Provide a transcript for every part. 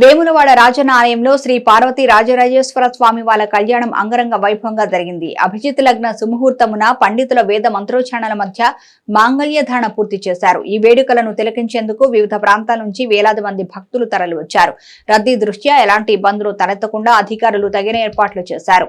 వేములవాడ రాజన్న ఆలయంలో శ్రీ పార్వతి రాజరాజేశ్వర స్వామి వాళ్ళ కళ్యాణం అంగరంగ వైభవంగా జరిగింది. అభిజిత్ లగ్న సుముహూర్తమున పండితుల వేద మంత్రోచ్చారణల మధ్య మాంగళ్యధారణ పూర్తి చేశారు. ఈ వేడుకలను తిలకించేందుకు వివిధ ప్రాంతాల నుంచి వేలాది మంది భక్తులు తరలివచ్చారు. రద్దీ దృష్ట్యా ఎలాంటి ఇబ్బందులు తలెత్తకుండా అధికారులు తగిన ఏర్పాట్లు చేశారు.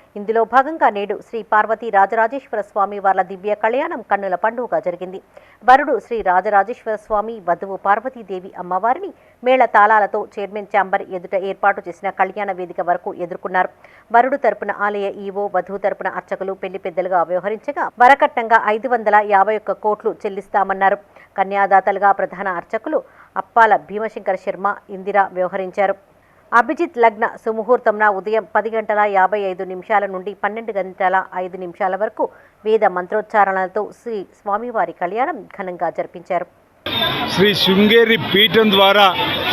ఇందులో భాగంగా నేడు శ్రీ పార్వతీ రాజరాజేశ్వర స్వామి వార్ల దివ్య కళ్యాణం కన్నుల పండుగగా జరిగింది. వరుడు శ్రీ రాజరాజేశ్వర స్వామి వధువు పార్వతీదేవి అమ్మవారిని మేళ తాళాలతో చైర్మన్ ఛాంబర్ ఎదుట ఏర్పాటు చేసిన కళ్యాణ వేదిక వరకు ఎదుర్కొన్నారు. వరుడు తరపున ఆలయ ఈవో వధువు తరపున అర్చకులు పెళ్ళి పెద్దలుగా వ్యవహరించగా వరకట్నంగా ఐదు వందల యాభై ఒక్క కోట్లు చెల్లిస్తామన్నారు. కన్యాదాతలుగా ప్రధాన అర్చకులు అప్పాల భీమశంకర శర్మ ఇందిరా వ్యవహరించారు. అభిజిత్ లగ్న సుముహూర్తంన ఉదయం పది గంటల యాభై ఐదు నిమిషాల నుండి పన్నెండు గంటల ఐదు నిమిషాల వరకు వేద మంత్రోచ్చారణలతో శ్రీ స్వామివారి కళ్యాణం ఘనంగా జరిపించారు. శ్రీ శృంగేరి పీఠం ద్వారా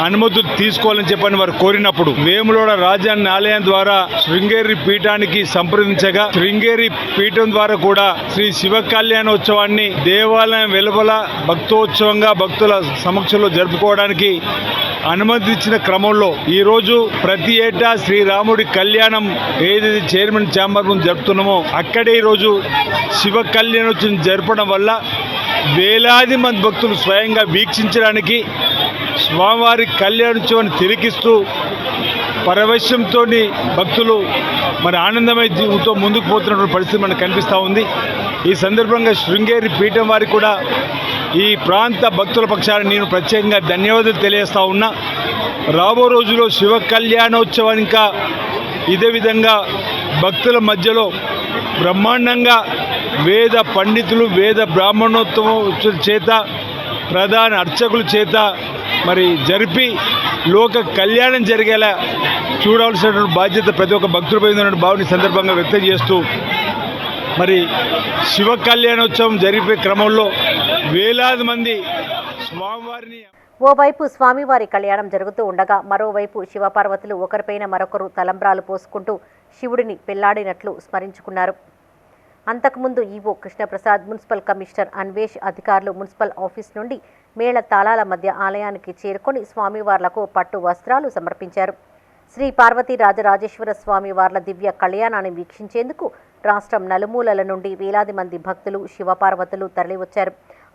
అనుమతులు తీసుకోవాలని చెప్పని వారు కోరినప్పుడు వేములోడ రాజాన్ని ఆలయం ద్వారా శృంగేరి పీఠానికి సంప్రదించగా శృంగేరి పీఠం ద్వారా కూడా శ్రీ శివ కళ్యాణోత్సవాన్ని దేవాలయం వెలుపల భక్తోత్సవంగా భక్తుల సమక్షంలో జరుపుకోవడానికి అనుమతి ఇచ్చిన క్రమంలో ఈరోజు ప్రతి ఏటా శ్రీరాముడి కళ్యాణం ఏదైతే చైర్మన్ ఛాంబర్ ముందు జరుపుతున్నామో అక్కడే ఈరోజు శివ కళ్యాణోత్సవం జరపడం వల్ల వేలాది మంది భక్తులు స్వయంగా వీక్షించడానికి స్వామివారి కళ్యాణోత్సవాన్ని తిరిగిస్తూ పరవశ్యంతో భక్తులు మరి ఆనందమయ జీవితంతో ముందుకు పోతున్నటువంటి పరిస్థితి మనకు కనిపిస్తూ ఉంది. ఈ సందర్భంగా శృంగేరి పీఠం వారికి కూడా ఈ ప్రాంత భక్తుల పక్షాన నేను ప్రత్యేకంగా ధన్యవాదాలు తెలియజేస్తా ఉన్నా. రాబో రోజుల్లో శివ కళ్యాణోత్సవం ఇంకా ఇదే విధంగా భక్తుల మధ్యలో బ్రహ్మాండంగా వేద పండితులు వేద బ్రాహ్మణోత్సవం చేత ప్రధాన అర్చకుల చేత మరి జరిపి లోక కళ్యాణం జరిగేలా చూడాల్సినటువంటి బాధ్యత ప్రతి ఒక్క భక్తులపై ఉందన్న భావన సందర్భంగా వ్యక్తం చేస్తూ మరి శివ కళ్యాణోత్సవం జరిపే క్రమంలో వేలాది మంది స్వామివారిని ఓవైపు స్వామివారి కళ్యాణం జరుగుతూ ఉండగా మరోవైపు శివపార్వతులు ఒకరిపైన మరొకరు తలంబ్రాలు పోసుకుంటూ శివుడిని పెళ్ళాడినట్లు స్మరించుకున్నారు. అంతకుముందు EO Krishnaprasad municipal commissioner Anvesh అధికారులు మున్సిపల్ ఆఫీస్ నుండి మేళ తాళాల మధ్య ఆలయానికి చేరుకొని స్వామివార్లకు పట్టు వస్త్రాలు సమర్పించారు. శ్రీ పార్వతీ రాజరాజేశ్వర స్వామి వార్ల దివ్య కళ్యాణాన్ని వీక్షించేందుకు రాష్ట్రం నలుమూలల నుండి వేలాది మంది భక్తులు శివపార్వతులు తరలివచ్చారు.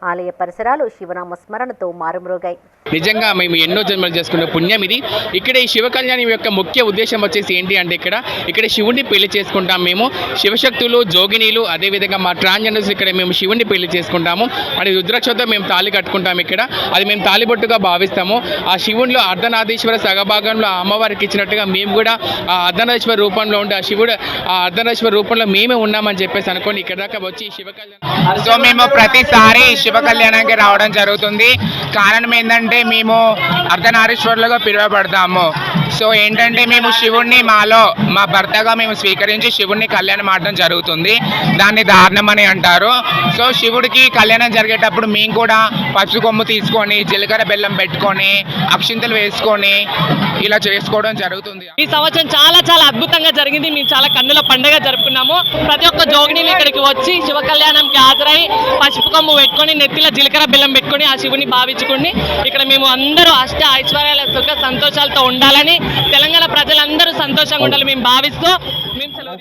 ఆలయ పరిసరాలు శివనామ స్మరణతో మారుమ్రోగాయి. నిజంగా మేము ఎన్నో జన్మలు చేసుకున్న పుణ్యం ఇది. ఇక్కడ ఈ శివ కళ్యాణం యొక్క ముఖ్య ఉద్దేశం వచ్చేసి ఏంటి అంటే ఇక్కడ ఇక్కడ శివుడిని పెళ్ళి చేసుకుంటాం మేము. శివశక్తులు జోగినీలు అదేవిధంగా మా ట్రాన్జెండర్స్ ఇక్కడ మేము శివుడిని పెళ్ళి చేసుకుంటాము. అది రుద్రాక్షతో మేము తాళి కట్టుకుంటాం ఇక్కడ. అది మేము తాలిబొట్టుగా భావిస్తాము. ఆ శివుడిలో అర్ధనాథేశ్వర సగభాగంలో ఆ అమ్మవారికి ఇచ్చినట్టుగా మేము కూడా ఆ అర్ధనాథేశ్వర రూపంలో ఉండి ఆ శివుడు ఆ అర్ధనాథేశ్వర రూపంలో మేమే ఉన్నామని చెప్పేసి అనుకోండి ఇక్కడ దాకా వచ్చి శివ కళ్యాణం సో మేము ప్రతిసారి శివ కళ్యాణానికి రావడం జరుగుతుంది. కారణం ఏంటంటే మేము అర్ధనారీశ్వరులుగా పిలువబడతాము. సో ఏంటంటే మేము శివుణ్ణి మాలో మా భర్తగా మేము స్వీకరించి శివుణ్ణి కళ్యాణం ఆడటం జరుగుతుంది. దాన్ని దారుణం అని అంటారు. సో శివుడికి కళ్యాణం జరిగేటప్పుడు మేము కూడా పసుపు కొమ్ము తీసుకొని జీలకర్ర బెల్లం పెట్టుకొని అక్షింతలు వేసుకొని ఇలా చేసుకోవడం జరుగుతుంది. ఈ సంవత్సరం చాలా చాలా అద్భుతంగా జరిగింది. మేము చాలా కన్నుల పండుగ జరుపుకున్నాము. ప్రతి ఒక్క జోగిని ఇక్కడికి వచ్చి శివ కళ్యాణంకి హాజరై పసుపు కొమ్ము పెట్టుకొని నెత్తిలో జీలకర్ర బెల్లం పెట్టుకొని ఆ శివుని భావించుకుని ఇక్కడ మేము అందరూ అష్ట ఐశ్వర్యాల సుఖ సంతోషాలతో ఉండాలని తెలంగాణ ప్రజలందరూ సంతోషంగా ఉండాలని మేము భావిస్తూ మేము సెలవు